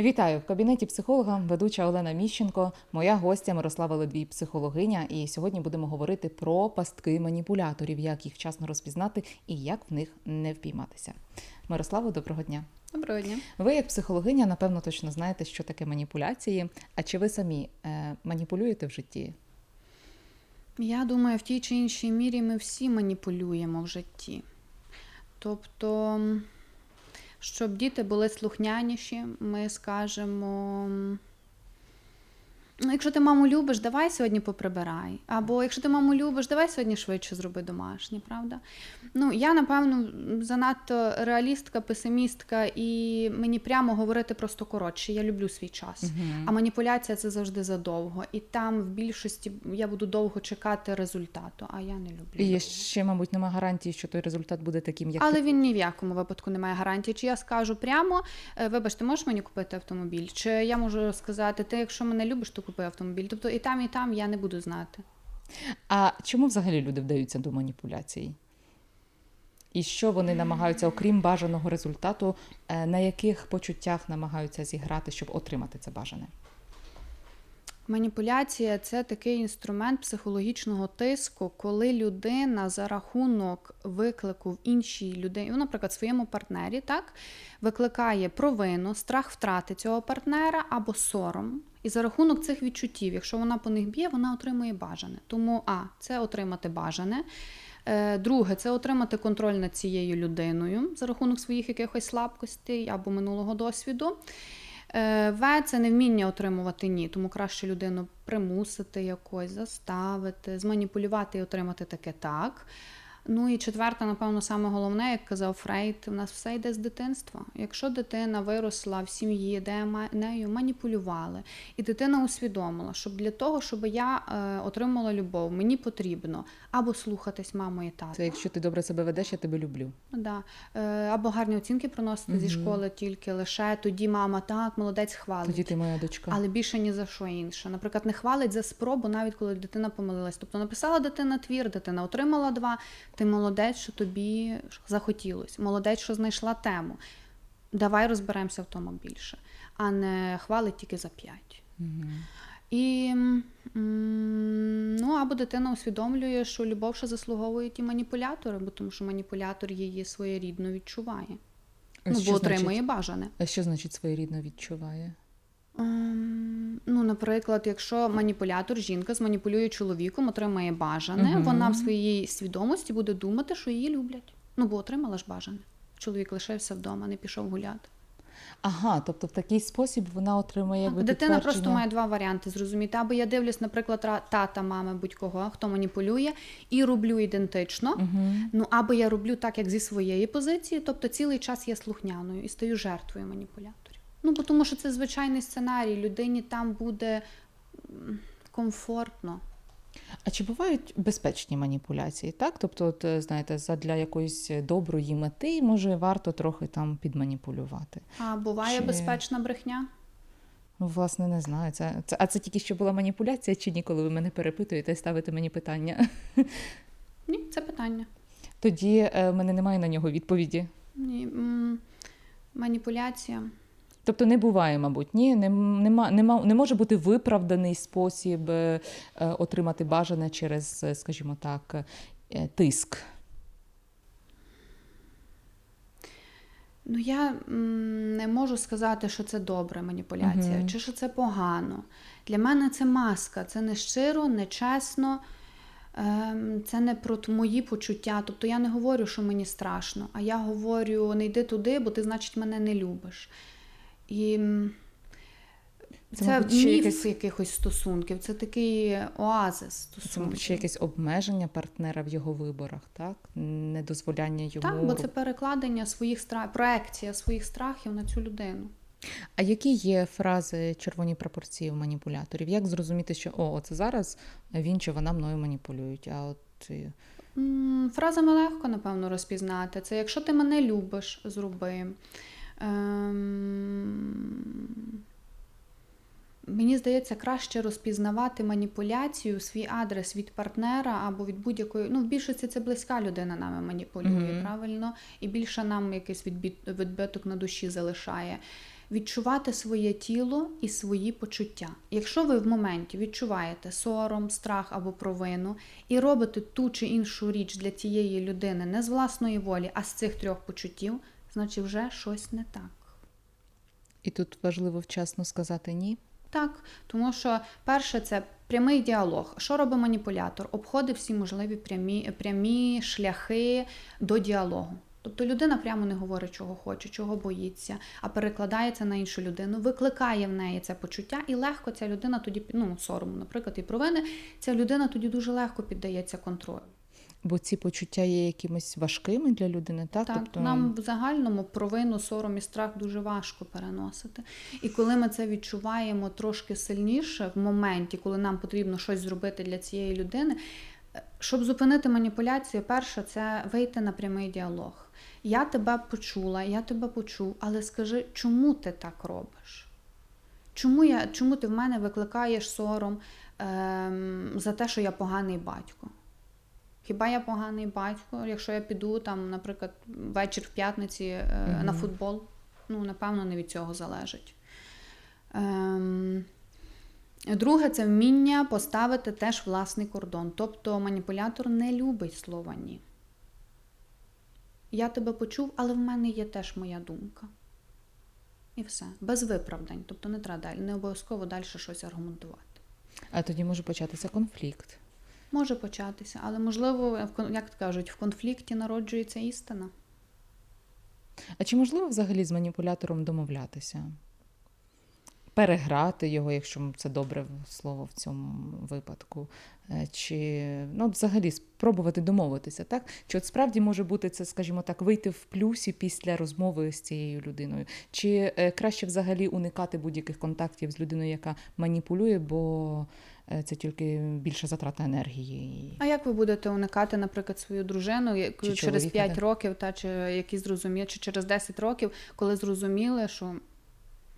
Вітаю в кабінеті психолога, ведуча Олена Міщенко, моя гостя Мирослава Ледвій, психологиня. І сьогодні будемо говорити про пастки маніпуляторів, як їх вчасно розпізнати і як в них не впійматися. Мирославо, доброго дня. Доброго дня. Ви, як психологиня, напевно, точно знаєте, що таке маніпуляції. А чи ви самі е, маніпулюєте в житті? Я думаю, в тій чи іншій мірі ми всі маніпулюємо в житті. Тобто, щоб діти були слухняніші, ми скажемо. Ну, якщо ти маму любиш, давай сьогодні поприбирай. Або якщо ти маму любиш, давай сьогодні швидше зроби домашнє, правда? Ну, я, напевно, занадто реалістка, песимістка, і мені прямо говорити просто коротше. Я люблю свій час. А маніпуляція це завжди задовго. І там в більшості я буду довго чекати результату, а я не люблю. І ще, мабуть, немає гарантії, що той результат буде таким, як Але ти він ні в якому випадку не має гарантії. Чи я скажу прямо, е, вибач, ти можеш мені купити автомобіль? Чи я можу сказати, ти, якщо мене любиш, то купи автомобіль. Тобто і там, і там я не буду знати. А чому взагалі люди вдаються до маніпуляцій? І що вони намагаються, окрім бажаного результату, е, на яких почуттях намагаються зіграти, щоб отримати це бажане? Маніпуляція це такий інструмент психологічного тиску, коли людина за рахунок виклику в іншій людині, ну, наприклад, своєму партнері, так, викликає провину, страх втрати цього партнера або сором. І за рахунок цих відчуттів, якщо вона по них б'є, вона отримує бажане. Тому А, це отримати бажане. Е, Друге, це отримати контроль над цією людиною за рахунок своїх якихось слабкостей або минулого досвіду. Е, В це невміння отримувати ні, тому краще людину примусити якось, заставити, зманіпулювати і отримати таке так. Ну і четверте, напевно, саме головне, як казав Фрейд, у нас все йде з дитинства. Якщо дитина виросла в сім'ї, де нею маніпулювали, і дитина усвідомила, що для того, щоб я е, отримала любов, мені потрібно або слухатись маму і тата. Це якщо ти добре себе ведеш, я тебе люблю. Да. Е, або гарні оцінки приносити зі школи тільки лише тоді мама так, молодець хвалить. Тоді ти моя дочка. Але більше ні за що інше. Наприклад, не хвалить за спробу, навіть коли дитина помилилась. Тобто написала дитина твір, дитина отримала два. Ти молодець, що тобі захотілось. Молодець, що знайшла тему. Давай розберемося в тому більше, а не хвалить тільки за п'ять. І ну, або дитина усвідомлює, що любов ще заслуговують і маніпулятори, бо тому що маніпулятор її своєрідно відчуває. А Ну, бо значить- отримує бажане. А що значить своєрідно відчуває? Ем, Ну, наприклад, якщо маніпулятор, жінка зманіпулює чоловіком, отримає бажане, Мгм. вона в своїй свідомості буде думати, що її люблять. Ну, бо отримала ж бажане. Чоловік лишився вдома, не пішов гуляти. Ага, тобто в такий спосіб вона отримує якби Дитина просто має два варіанти зрозуміти. Або я дивлюсь, наприклад, тата, мами, будь-кого, хто маніпулює, і роблю ідентично. Мгм. Ну, або я роблю так, як зі своєї позиції, тобто цілий час є слухняною і стаю жертвою маніпуляторів. Ну, бо тому що це звичайний сценарій, людині там буде комфортно. А чи бувають безпечні маніпуляції? Так, тобто, от, е, знаєте, задля якоїсь доброї мети може варто трохи там підманіпулювати. А буває Чи- безпечна брехня? Ну, власне, не знаю. Це, це а це тільки що була маніпуляція, чи ні, коли ви мене перепитуєте і ставите мені питання? Ні, це питання. Тоді е, мене немає на нього відповіді. Ні, м, маніпуляція. Тобто не буває, мабуть, ні, не, нема, нема, не може бути виправданий спосіб е, отримати бажане через, е, скажімо так, е, тиск. Ну, я не можу сказати, що це добра маніпуляція, Мгм. чи що це погано. Для мене це маска, це не щиро, не чесно, ем, це не про мої почуття. Тобто я не говорю, що мені страшно, а я говорю, не йди туди, бо ти, значить, мене не любиш. І Це, це, мабуть, міф якесь- якихось стосунків, це такий оазис Це, стосунків. мабуть, ще якесь обмеження партнера в його виборах, так? Недозволяння йому. Так, бо це перекладення своїх страхів, проекція своїх страхів на цю людину. А які є фрази червоні пропорції в маніпуляторів? Як зрозуміти, що о, це зараз він чи вона мною маніпулюють? А от е, Фразами легко, напевно, розпізнати. Це якщо ти мене любиш, зроби. Ем... Мені здається, краще розпізнавати маніпуляцію свій адрес від партнера або від будь-якої. Ну, в більшості це близька людина нами маніпулює, Мгм. правильно? І більше нам якийсь відбиток на душі залишає. відчувати своє тіло і свої почуття. Якщо ви в моменті відчуваєте сором, страх або провину і робите ту чи іншу річ для тієї людини не з власної волі, а з цих трьох почуттів, значить вже щось не так. І тут важливо вчасно сказати ні. Так, тому що перше це прямий діалог. Що робить маніпулятор? Обходить всі можливі прямі, прямі шляхи до діалогу. Тобто людина прямо не говорить, чого хоче, чого боїться, а перекладається на іншу людину, викликає в неї це почуття, і легко ця людина тоді ну, сорому, наприклад, і провини, ця людина тоді дуже легко піддається контролю. Бо ці почуття є якимись важкими для людини, так? Так, тобто нам в загальному провину, сором і страх дуже важко переносити. І коли ми це відчуваємо трошки сильніше в моменті, коли нам потрібно щось зробити для цієї людини, е, щоб зупинити маніпуляцію, перше це вийти на прямий діалог. Я тебе почула, я тебе почув, але скажи, чому ти так робиш? Чому, я, чому ти в мене викликаєш сором ем, за те, що я поганий батько? Хіба я поганий батько, якщо я піду там, наприклад, вечір в п'ятниці Мгм. на футбол? Ну, напевно, не від цього залежить. Ем, друге, це вміння поставити теж власний кордон. Тобто маніпулятор не любить слова ні. Я тебе почув, але в мене є теж моя думка. І все. Без виправдань. Тобто не треба далі, не обов'язково далі щось аргументувати. а тоді може початися конфлікт. Може початися, але можливо, як кажуть, в конфлікті народжується істина. А чи можливо взагалі з маніпулятором домовлятися? Переграти його, якщо це добре слово в цьому випадку, Е, чи ну, взагалі спробувати домовитися, так? Чи от справді може бути це, скажімо так, вийти в плюсі після розмови з цією людиною? Чи е, краще взагалі уникати будь-яких контактів з людиною, яка маніпулює, бо це тільки більша затрата енергії? А як ви будете уникати, наприклад, свою дружину яку Чи через чоловіка, 5 да. років, та чи які зрозуміли, чи через 10 років, коли зрозуміли, що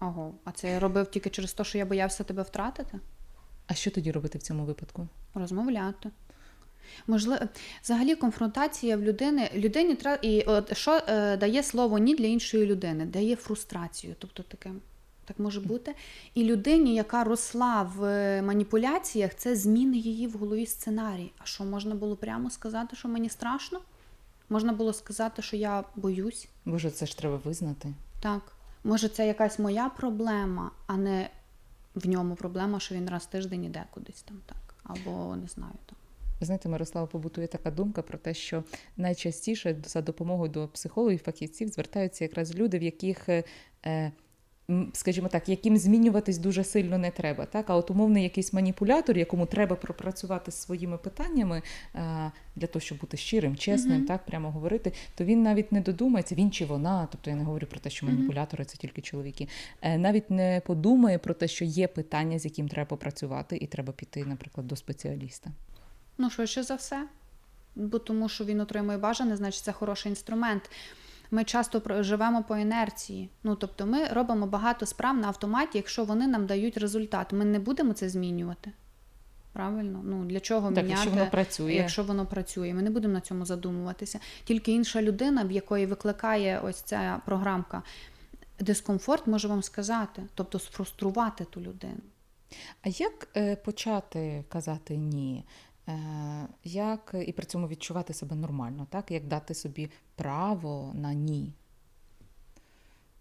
ого, а це я робив тільки через те, що я боявся тебе втратити? А що тоді робити в цьому випадку? Розмовляти. Можливо, взагалі конфронтація в людини людині треба і от що е, дає слово ні для іншої людини, дає фрустрацію. Тобто таке так може бути. І людині, яка росла в е, маніпуляціях, це зміни її в голові сценарій. А що можна було прямо сказати, що мені страшно? Можна було сказати, що я боюсь. Боже, це ж треба визнати. Так. Може, це якась моя проблема, а не в ньому проблема, що він раз в тиждень іде кудись там так. Або не знаю там. Ви знаєте, Мирослава, побутує така думка про те, що найчастіше за допомогою до психологів, фахівців звертаються якраз люди, в яких, е, е, скажімо так, яким змінюватись дуже сильно не треба. Так? А от умовний якийсь маніпулятор, якому треба пропрацювати з своїми питаннями е, для того, щоб бути щирим, чесним, Мгм. так прямо говорити, то він навіть не додумається, він чи вона. Тобто я не говорю про те, що маніпулятори це тільки чоловіки. е, Навіть не подумає про те, що є питання, з яким треба попрацювати, і треба піти, наприклад, до спеціаліста. Ну, швидше за все. Бо тому, що він отримує бажане, значить це хороший інструмент. Ми часто живемо по інерції. Ну, тобто ми робимо багато справ на автоматі, якщо вони нам дають результат. Ми не будемо це змінювати. Правильно? Ну, для чого Так, міняти? якщо воно працює. Якщо воно працює, ми не будемо на цьому задумуватися. Тільки інша людина, в якої викликає ось ця програмка дискомфорт, може вам сказати, тобто сфруструвати ту людину. А як е, почати казати ні? Е, як і при цьому відчувати себе нормально, так? Як дати собі право на ні?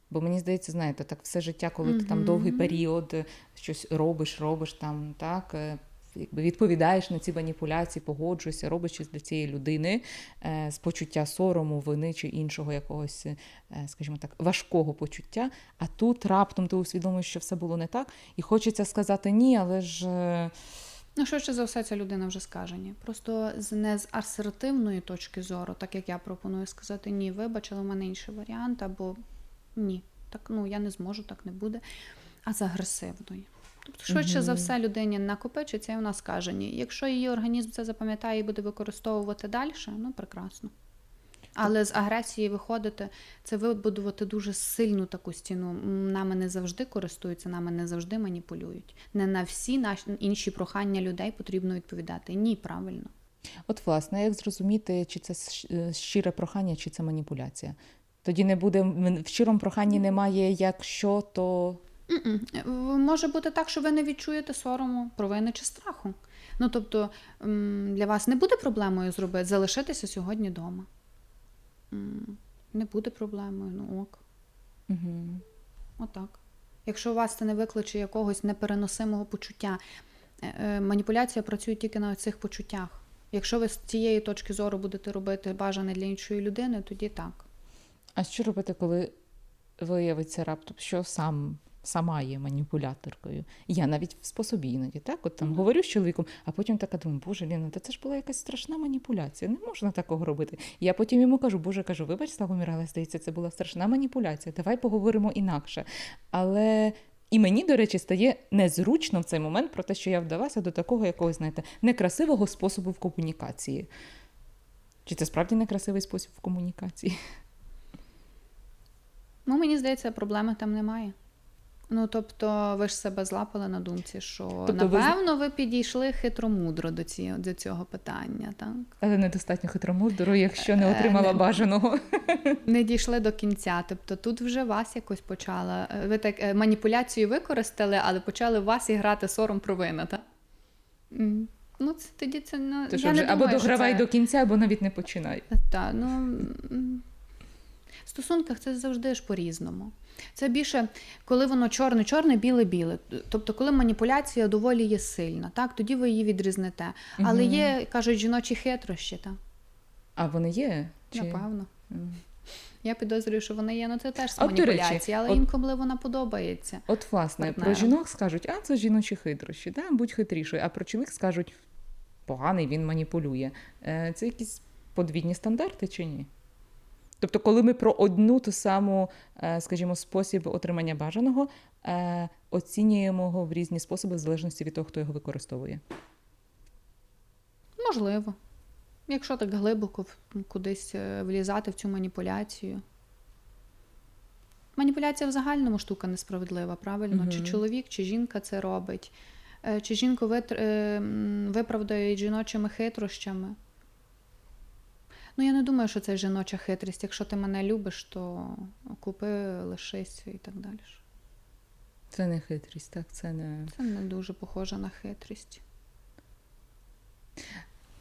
Бо мені здається, знаєте, так все життя, коли ти там довгий період е, щось робиш, робиш там, так, е, якби відповідаєш на ці маніпуляції, погоджуєшся, робиш щось для цієї людини е, з почуття сорому, вини чи іншого якогось, е, скажімо так, важкого почуття. А тут раптом ти усвідомуєш, що все було не так, і хочеться сказати ні, але ж. Ну, швидше за все, ця людина вже скаже ні. Просто не з асертивної точки зору, так як я пропоную сказати ні, вибач, але в мене інший варіант, або ні, так ну я не зможу, так не буде. А з агресивної. Тобто, швидше за все, людині накопичиться і вона скаже ні. Якщо її організм це запам'ятає і буде використовувати далі, ну прекрасно. Але з агресії виходити, це вибудувати дуже сильну таку стіну. Нами не завжди користуються, нами не завжди маніпулюють. Не на всі наші інші прохання людей потрібно відповідати. Ні, правильно. От, власне, як зрозуміти, чи це е, щире прохання, чи це маніпуляція? Тоді не буде в щирому проханні немає, якщо то М-м. Може бути так, що ви не відчуєте сорому, провини чи страху. Ну тобто для вас не буде проблемою зробити залишитися сьогодні вдома. Не буде проблемою, ну ок. угу. Отак. Якщо у вас це не викличе якогось непереносимого почуття, е, е, маніпуляція працює тільки на цих почуттях. Якщо ви з цієї точки зору будете робити бажане для іншої людини, тоді так. А що робити, коли виявиться раптом, що сам сама є маніпуляторкою? Я навіть в способі іноді, так? От там говорю з чоловіком, а потім така думаю, боже, Ліна, та це ж була якась страшна маніпуляція. Не можна такого робити. Я потім йому кажу, боже, кажу, вибач, Славомір, але здається, це була страшна маніпуляція. Давай поговоримо інакше. Але. І мені, до речі, стає незручно в цей момент про те, що я вдалася до такого якогось, знаєте, некрасивого способу в комунікації. Чи це справді некрасивий спосіб в комунікації? Ну, мені здається, проблеми там немає. Ну, тобто, ви ж себе злапали на думці, що Тобто напевно ви підійшли хитромудро до, ці, до цього питання, так? Але недостатньо хитромудро, якщо не Е, отримала не- бажаного. Не дійшли до кінця. Тобто тут вже вас якось почала. е, Ви так е, маніпуляцію використали, але почали в вас іграти сором провина, так? Ну, це тоді це ну, То я вже не або думаю, що догравай це... до кінця, або навіть не починай. Та, ну, в стосунках це завжди ж по-різному. Це більше, коли воно чорне-чорне, біле-біле. Тобто, коли маніпуляція доволі є сильна, так, тоді ви її відрізнете. Але Мгм. є, кажуть, жіночі хитрощі, так? А вони є? Чи... Напевно. Я підозрюю, що вони є, ну це теж маніпуляція, але от- інколи вона подобається. От, власне, про жінок скажуть, а це жіночі хитрощі, да? будь хитрішою. А про чоловік скажуть, поганий, він маніпулює. Е, Це якісь подвійні стандарти чи ні? Тобто, коли ми про одну ту саму, е, скажімо, спосіб отримання бажаного, е, оцінюємо його в різні способи, в залежності від того, хто його використовує. Можливо. Якщо так глибоко кудись е, влізати в цю маніпуляцію. Маніпуляція в загальному штука несправедлива, правильно? Чи чоловік, чи жінка це робить, чи жінку виправдають жіночими хитрощами. Ну, я не думаю, що це жіноча хитрість. Якщо ти мене любиш, то купи, лишись і так далі. Це не хитрість, так, це не. Це не дуже похоже на хитрість.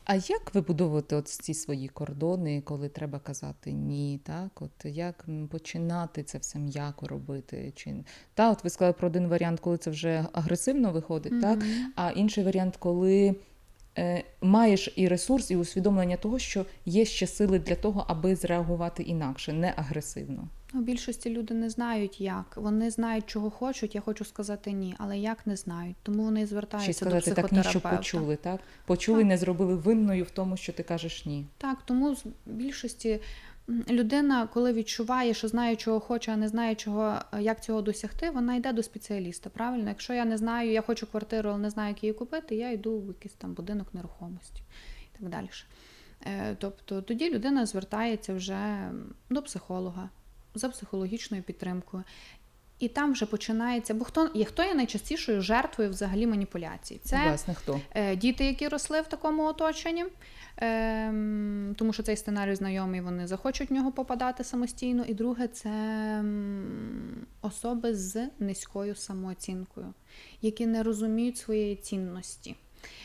А як вибудовувати от ці свої кордони, коли треба казати ні? Так, от як починати це все м'яко робити? Чи та, от ви сказали про один варіант, коли це вже агресивно виходить, так? А інший варіант, коли маєш і ресурс, і усвідомлення того, що є ще сили для того, аби зреагувати інакше, не агресивно. У більшості люди не знають як. Вони знають, чого хочуть. Я хочу сказати ні, але як не знають. Тому вони звертаються Ще сказати, до сказати так ні, що почули, так? Почули, Так. не зробили винною в тому, що ти кажеш ні. Так, тому з більшості людина, коли відчуває, що знає, чого хоче, а не знає, чого, е, як цього досягти, вона йде до спеціаліста. Правильно, якщо я не знаю, я хочу квартиру, але не знаю, як її купити, я йду в якийсь там будинок нерухомості і так далі. Е, Тобто тоді людина звертається вже до психолога за психологічною підтримкою. І там вже починається, бо хто є хто є найчастішою жертвою взагалі маніпуляцій? Це Власне, хто? Е, Діти, які росли в такому оточенні, ем, тому що цей сценарій знайомий, вони захочуть в нього попадати самостійно. І друге, це особи з низькою самооцінкою, які не розуміють своєї цінності,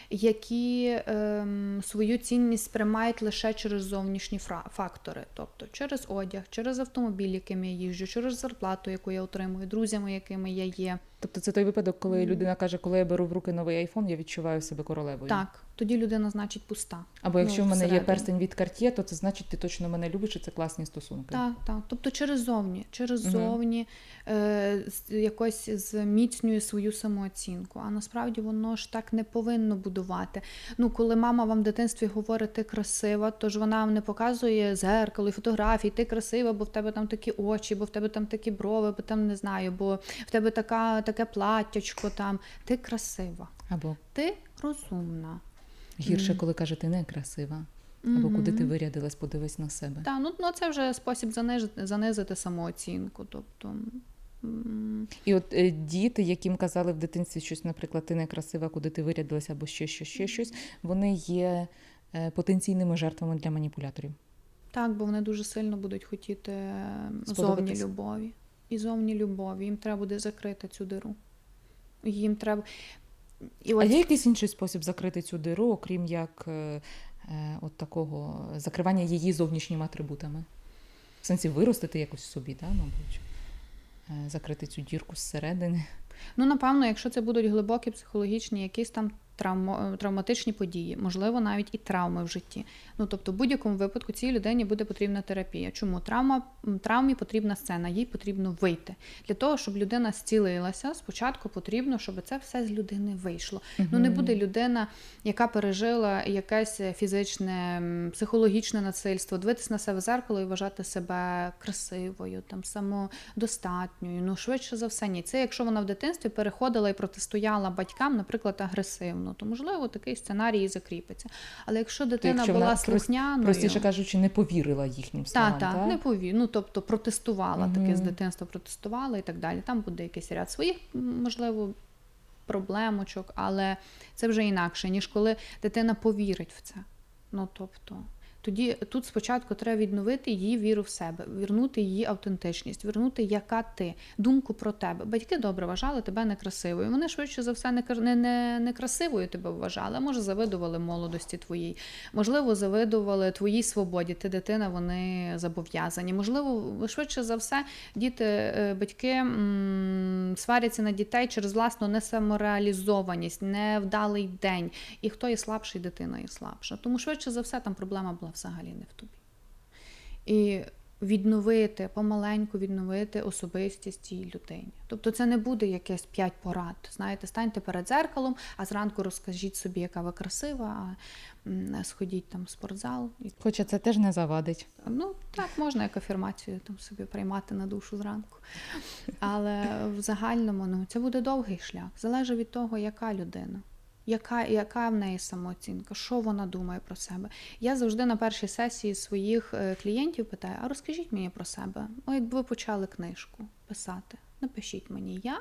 які ем, свою цінність сприймають лише через зовнішні фактори, тобто через одяг, через автомобіль, яким я їжджу, через зарплату, яку я отримую, друзями, якими я є. Тобто це той випадок, коли людина каже, коли я беру в руки новий айфон, я відчуваю себе королевою. Так, тоді людина, значить, пуста. Або якщо Ну, в мене є всередині. перстень від Cartier, то це значить, ти точно мене любиш, і це класні стосунки. Так, так. Тобто через зовні, через зовні е, якось зміцнює свою самооцінку. А насправді воно ж так не повинно будувати. Ну, коли мама вам в дитинстві говорить, ти красива, то ж вона вам не показує зеркало і фотографії, ти красива, бо в тебе там такі очі, бо в тебе там такі брови, бо там не знаю, бо в тебе така, таке платтячко там. Ти красива, Або ти розумна. Гірше, коли каже, ти не красива. Або куди ти вирядилась, подивись на себе. Так, ну, ну це вже спосіб занижити, занизити самооцінку. Тобто, І от е, діти, яким казали в дитинстві щось, наприклад, ти не красива, куди ти вирядилася, або ще щось, ще щось, вони є е, потенційними жертвами для маніпуляторів. Так, бо вони дуже сильно будуть хотіти зовні Сподобатись. любові. І зовні любові. Їм треба буде закрити цю диру. Їм треба. І А є якийсь інший спосіб закрити цю диру, окрім як е, е, от такого закривання її зовнішніми атрибутами? В сенсі виростити якось собі, да, мабуть? Е, Закрити цю дірку зсередини. Ну, напевно, якщо це будуть глибокі психологічні, якісь там травмо, травматичні події, можливо, навіть і травми в житті. Ну, тобто, в будь-якому випадку цій людині буде потрібна терапія. Чому травма травмі потрібна сцена, їй потрібно вийти. Для того, щоб людина зцілилася, спочатку потрібно, щоб це все з людини вийшло. Ну, не буде людина, яка пережила якесь фізичне, психологічне насильство, дивитися на себе в зеркало і вважати себе красивою, там самодостатньою. Ну, швидше за все, ні. Це якщо вона в дитинстві переходила і протистояла батькам, наприклад, агресивно, то можливо такий сценарій і закріпиться. Але якщо дитина якщо була вона слухняною, Простіше кажучи, не повірила їхнім та, словам. та, так? не повірила, Ну, тобто протестувала угу. таке з дитинства, протестувала і так далі. Там буде якийсь ряд своїх, можливо, проблемочок, але це вже інакше, ніж коли дитина повірить в це. Ну, тобто, тоді тут спочатку треба відновити її віру в себе, вернути її автентичність, вернути, яка ти, думку про тебе. Батьки добре вважали тебе некрасивою. Вони швидше за все не, кар- не, не, некрасивою тебе вважали, може завидували молодості твоїй. Можливо, завидували твоїй свободі. Ти дитина, вони зобов'язані. Можливо, швидше за все, діти, е, батьки м, сваряться на дітей через власну несамореалізованість, невдалий день. І хто є слабший, дитина є слабша. Тому швидше за все там проблема була взагалі не в тобі. І відновити, помаленьку відновити особистість цій людині. Тобто це не буде якесь п'ять порад. Знаєте, станьте перед зеркалом, а зранку розкажіть собі, яка ви красива, а сходіть там в спортзал. Хоча це теж не завадить. ну, так, можна як афірмацію там собі приймати на душу зранку. Але в загальному ну, це буде довгий шлях. Залежить від того, яка людина. Яка, яка в неї самооцінка, що вона думає про себе? Я завжди на першій сесії своїх е, клієнтів питаю: а розкажіть мені про себе. О, якби ви почали книжку писати, напишіть мені я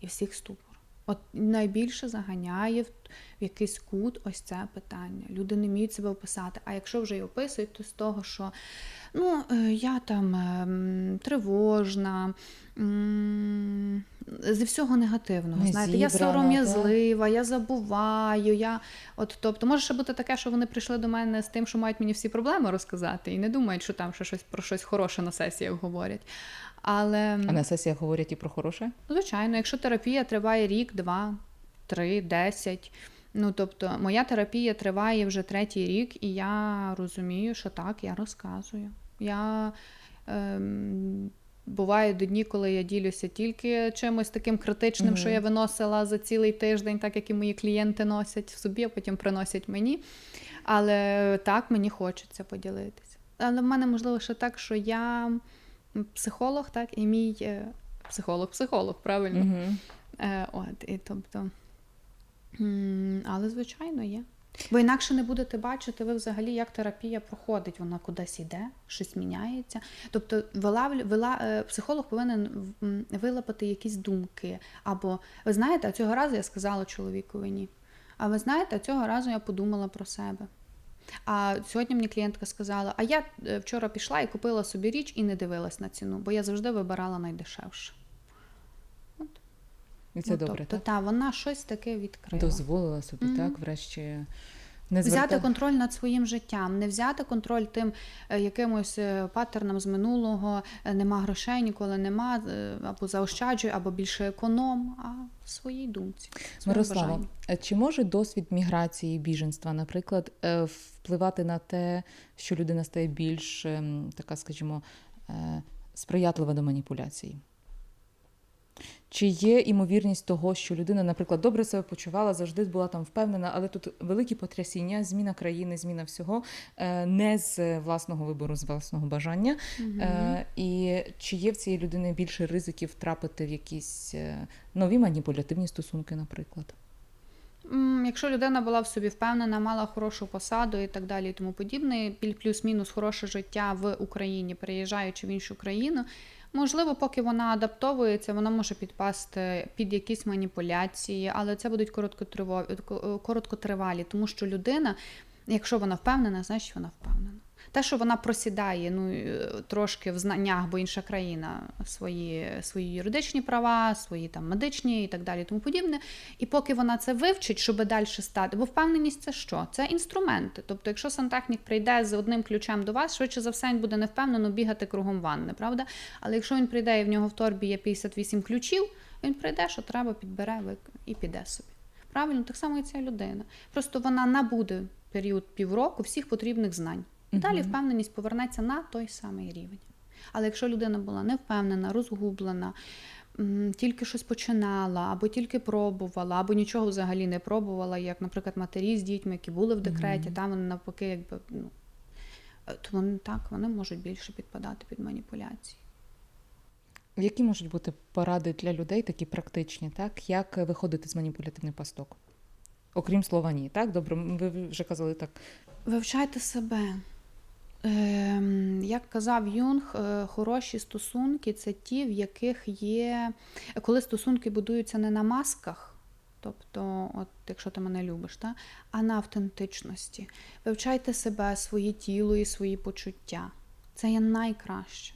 і всіх ступор. От найбільше заганяє в, якийсь кут ось це питання. Люди не вміють себе описати. А якщо вже й описують, то з того, що ну, е, я там ем, тривожна. Зі всього негативного. Не Знаєте, я сором'язлива, я забуваю. Я... От, тобто, може ще бути таке, що вони прийшли до мене з тим, що мають мені всі проблеми розказати, і не думають, що там ще щось про щось хороше на сесіях говорять. Але А на сесіях говорять і про хороше. Звичайно, якщо терапія триває рік, два, три, десять. Ну, тобто, моя терапія триває вже третій рік, і я розумію, що так, я розказую. Я ем, бувають дні, коли я ділюся тільки чимось таким критичним, що я виносила за цілий тиждень, так як і мої клієнти носять в собі, а потім приносять мені. Але так, мені хочеться поділитися. Але в мене можливо ще так, що я психолог, так, і мій е, психолог-психолог, правильно? Угу. Е, от, і тобто, але звичайно є. Бо інакше не будете бачити ви взагалі, як терапія проходить, вона кудись іде, щось міняється. Тобто, вилавлю, вила, е, психолог повинен вилапати якісь думки. Або ви знаєте, а цього разу я сказала чоловікові ні. А ви знаєте, а цього разу я подумала про себе. А сьогодні мені клієнтка сказала: а я е, вчора пішла і купила собі річ і не дивилась на ціну, бо я завжди вибирала найдешевше. І це Ну, добре, тобто, так? та, вона щось таке відкрила. Дозволила собі, Мгм. так, врешті не Взяти контроль над своїм життям, не взяти контроль тим е, якимось е, паттерном з минулого, е, нема грошей, ніколи нема, або заощаджуй, або більше економ, а в своїй думці. Мирослава, чи може досвід міграції біженства, наприклад, впливати на те, що людина стає більш ем, така, скажімо, сприятлива до маніпуляцій? Чи є імовірність того, що людина, наприклад, добре себе почувала, завжди була там впевнена, але тут великі потрясіння, зміна країни, зміна всього е, не з власного вибору, з власного бажання. Е, І чи є в цієї людини більше ризиків трапити в якісь е, нові маніпулятивні стосунки, наприклад? Якщо людина була в собі впевнена, мала хорошу посаду і так далі, і тому подібне, плюс-мінус хороше життя в Україні, переїжджаючи в іншу країну, можливо, поки вона адаптовується, вона може підпасти під якісь маніпуляції, але це будуть короткотривалі, тому що людина, якщо вона впевнена, значить вона впевнена. Те, що вона просідає ну, е, трошки в знаннях, бо інша країна свої, свої юридичні права, свої там медичні і так далі, тому подібне. І поки вона це вивчить, щоб далі стати, бо впевненість це що? Це інструменти. Тобто, якщо сантехнік прийде з одним ключем до вас, швидше за все він буде невпевнено бігати кругом ванни, правда? Але якщо він прийде і в нього в торбі є 58 ключів, він прийде, що треба, підбере і піде собі. Правильно, так само і ця людина. Просто вона набуде період півроку всіх потрібних знань. І далі впевненість повернеться на той самий рівень. Але якщо людина була невпевнена, розгублена, тільки щось починала, або тільки пробувала, або нічого взагалі не пробувала, як, наприклад, матері з дітьми, які були в декреті, там вони навпаки, якби ну, е, то вони так, вони можуть більше підпадати під маніпуляції. Які можуть бути поради для людей, такі практичні, так? Як виходити з маніпулятивних пасток? Окрім слова ні, так? Добре, ви вже казали так. Вивчайте себе. Ем, Як казав Юнг, е, хороші стосунки це ті, в яких є, коли стосунки будуються не на масках, тобто, от якщо ти мене любиш, та, а на автентичності. Вивчайте себе, своє тіло і свої почуття. Це є найкраще.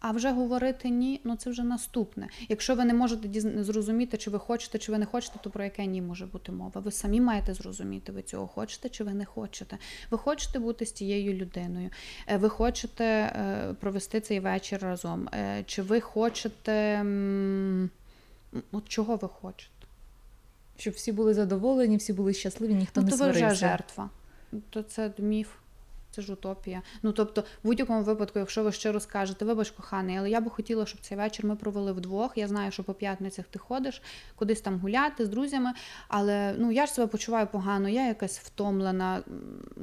А вже говорити ні, ну це вже наступне. Якщо ви не можете зрозуміти, чи ви хочете, чи ви не хочете, то про яке ні може бути мова. Ви самі маєте зрозуміти, ви цього хочете, чи ви не хочете. Ви хочете бути з тією людиною, Е, ви хочете е, провести цей вечір разом, Е, чи ви хочете. От чого ви хочете? Щоб всі були задоволені, всі були щасливі, ніхто ну, не то ви вже жертва. То це міф, це ж утопія. Ну тобто, в будь-якому випадку, якщо ви щиро скажете, вибач, коханий, але я би хотіла, щоб цей вечір ми провели вдвох. Я знаю, що по п'ятницях ти ходиш кудись там гуляти з друзями, але ну я ж себе почуваю погано, я якась втомлена.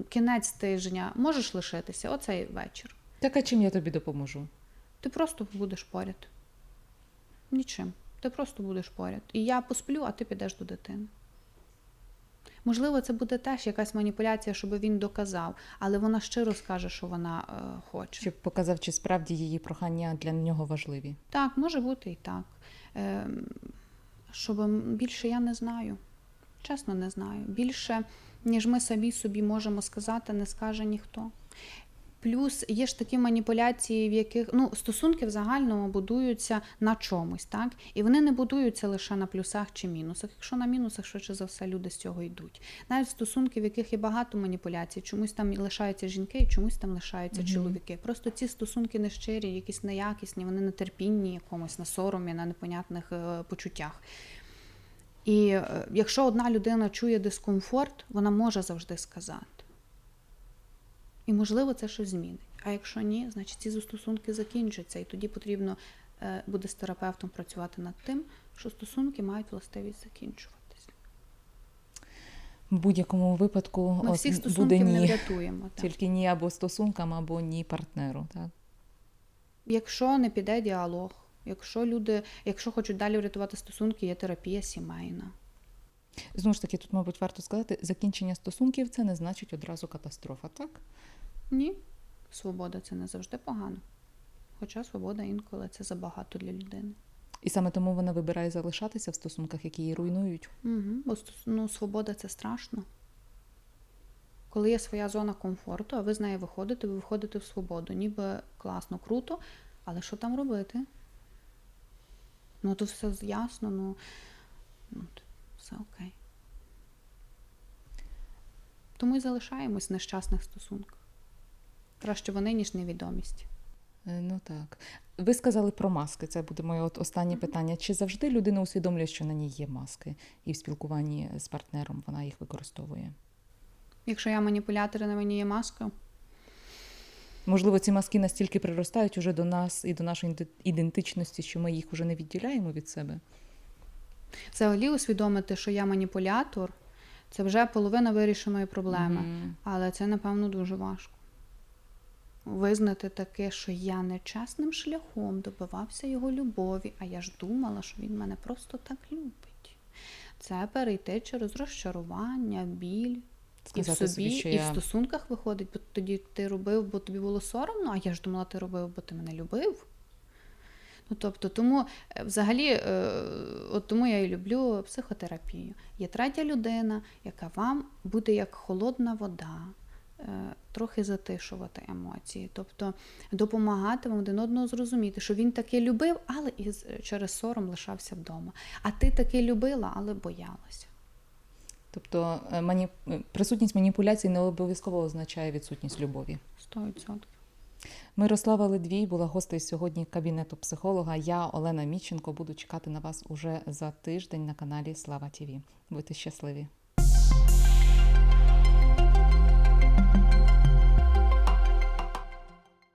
Кінець тижня, можеш лишитися оцей вечір. Так, а чим я тобі допоможу? Ти просто будеш поряд. Нічим. Ти просто будеш поряд. І я посплю, а ти підеш до дитини. Можливо, це буде теж якась маніпуляція, щоб він доказав, але вона щиро скаже, що вона е, хоче. Щоб показав, чи справді її прохання для нього важливі. Так, може бути і так. Е, щоб більше я не знаю. Чесно, не знаю. Більше, ніж ми самі собі можемо сказати, не скаже ніхто. Плюс є ж такі маніпуляції, в яких ну, стосунки в загальному будуються на чомусь, так? І вони не будуються лише на плюсах чи мінусах. Якщо на мінусах, швидше за все, люди з цього йдуть. Навіть стосунки, в яких є багато маніпуляцій, чомусь там лишаються жінки, і чомусь там лишаються Мгм. чоловіки. Просто ці стосунки нещирі, якісь неякісні, вони на терпінні якомусь, на соромі, на непонятних е, почуттях. І е, якщо одна людина чує дискомфорт, вона може завжди сказати. І, можливо, це щось змінить. А якщо ні, значить ці стосунки закінчаться, і тоді потрібно е, буде з терапевтом працювати над тим, що стосунки мають властивість закінчуватися. В будь-якому випадку Ми всіх буде стосунків не ні. врятуємо. Так. Тільки ні або стосункам, або ні партнеру. Так? Якщо не піде діалог, якщо люди, якщо хочуть далі врятувати стосунки, є терапія сімейна. Знову ж таки, тут, мабуть, варто сказати, закінчення стосунків це не значить одразу катастрофа, так? Ні, свобода це не завжди погано. Хоча свобода інколи це забагато для людини. І саме тому вона вибирає залишатися в стосунках, які її руйнують. Угу. Бо ну, свобода це страшно. Коли є своя зона комфорту, а ви з неї виходите, ви виходите в свободу. Ніби класно, круто, але що там робити? Ну, то все ясно, ну, ну все окей. Тому і залишаємось в нещасних стосунках. Краще вони, ніж невідомість. Е, Ну так. Ви сказали про маски. Це буде моє от останнє питання. Чи завжди людина усвідомлює, що на ній є маски, і в спілкуванні з партнером вона їх використовує? Якщо я маніпулятор, і на мені є маска, Можливо, ці маски настільки приростають уже до нас і до нашої ідентичності, що ми їх уже не відділяємо від себе. Взагалі усвідомити, що я маніпулятор, це вже половина вирішеної проблеми. Мгм. Але це, напевно, дуже важко. Визнати таке, що я нечесним шляхом добивався його любові, а я ж думала, що він мене просто так любить. Це перейти через розчарування, біль. Сказати і в собі, собі, і я в стосунках виходить, бо тоді ти робив, бо тобі було соромно, а я ж думала, ти робив, бо ти мене любив. Ну, тобто, тому е, взагалі, е, от тому я і люблю психотерапію. Є третя людина, яка вам буде як холодна вода, трохи затишувати емоції, тобто допомагати вам один одного зрозуміти, що він таки любив, але і через сором лишався вдома. А ти таки любила, але боялася. Тобто е, мані... е, присутність маніпуляцій не обов'язково означає відсутність любові. 100%. Мирослава Ледвій була гостею сьогодні кабінету психолога. Я, Олена Міченко, буду чекати на вас уже за тиждень на каналі Слава ТІВІ. Будьте щасливі!